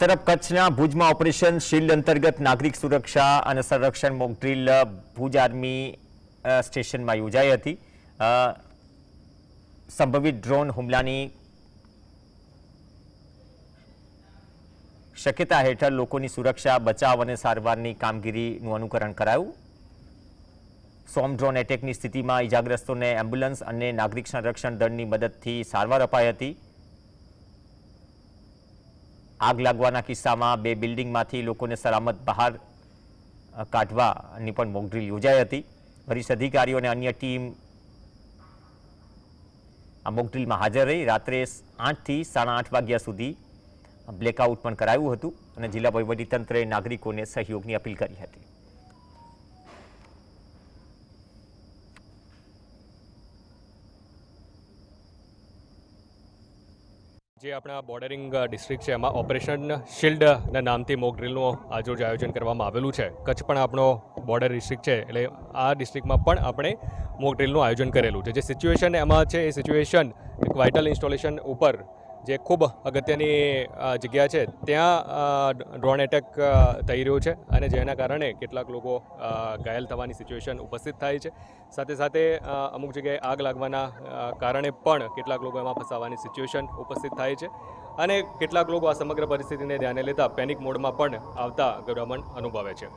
તરફ કચ્છના ભુજમાં ઓપરેશન શિલ્ડ અંતર્ગત નાગરિક સુરક્ષા અને સંરક્ષણ મોક ડ્રીલ ભુજ આર્મી સ્ટેશનમાં યોજાઈ હતી. સંભવિત ડ્રોન હુમલાની શક્યતા હેઠળ લોકોની સુરક્ષા, બચાવ અને સારવારની કામગીરીનું અનુકરણ કરાયું. સોમ ડ્રોન એટેકની સ્થિતિમાં ઇજાગ્રસ્તોને એમ્બ્યુલન્સ અને નાગરિક સંરક્ષણ દળની મદદથી સારવાર અપાઈ હતી. આગ લાગવાના કિસ્સામાં બે બિલ્ડિંગમાંથી લોકોને સલામત બહાર કાઢવાની પણ મોકડ્રીલ યોજાઈ હતી. વરિષ્ઠ અધિકારીઓ અને અન્ય ટીમ આ મોકડ્રીલમાં હાજર રહી. રાત્રે આઠથી સાડા આઠ વાગ્યા સુધી બ્લેકઆઉટ પણ કરાયું હતું અને જિલ્લા વહીવટીતંત્રે નાગરિકોને સહયોગની અપીલ કરી હતી. જે આપણા બોર્ડરિંગ ડિસ્ટ્રિક્ટ છે, એમાં ઓપરેશન શિલ્ડના નામથી મોક ડ્રિલનું આજરોજ આયોજન કરવામાં આવેલું છે. કચ્છ પણ આપણો બોર્ડર ડિસ્ટ્રિક્ટ છે, એટલે આ ડિસ્ટ્રિક્ટમાં પણ આપણે મોક ડ્રિલનું આયોજન કરેલું છે. જે સિચ્યુએશન એમાં છે, એ સિચ્યુએશન એક વાઇટલ ઇન્સ્ટોલેશન ઉપર જે ખૂબ અગત્યની જગ્યા છે, ત્યાં ડ્રોન એટેક થઈ રહ્યો છે અને જેના કારણે કેટલાક લોકો ઘાયલ થવાની સિચ્યુએશન ઉપસ્થિત થાય છે. સાથે સાથે અમુક જગ્યાએ આગ લાગવાના કારણે પણ કેટલાક લોકો એમાં ફસાવાની સિચ્યુએશન ઉપસ્થિત થાય છે અને કેટલાક લોકો આ સમગ્ર પરિસ્થિતિને ધ્યાને લેતા પેનિક મોડમાં પણ આવતા ગભરામણ અનુભવે છે.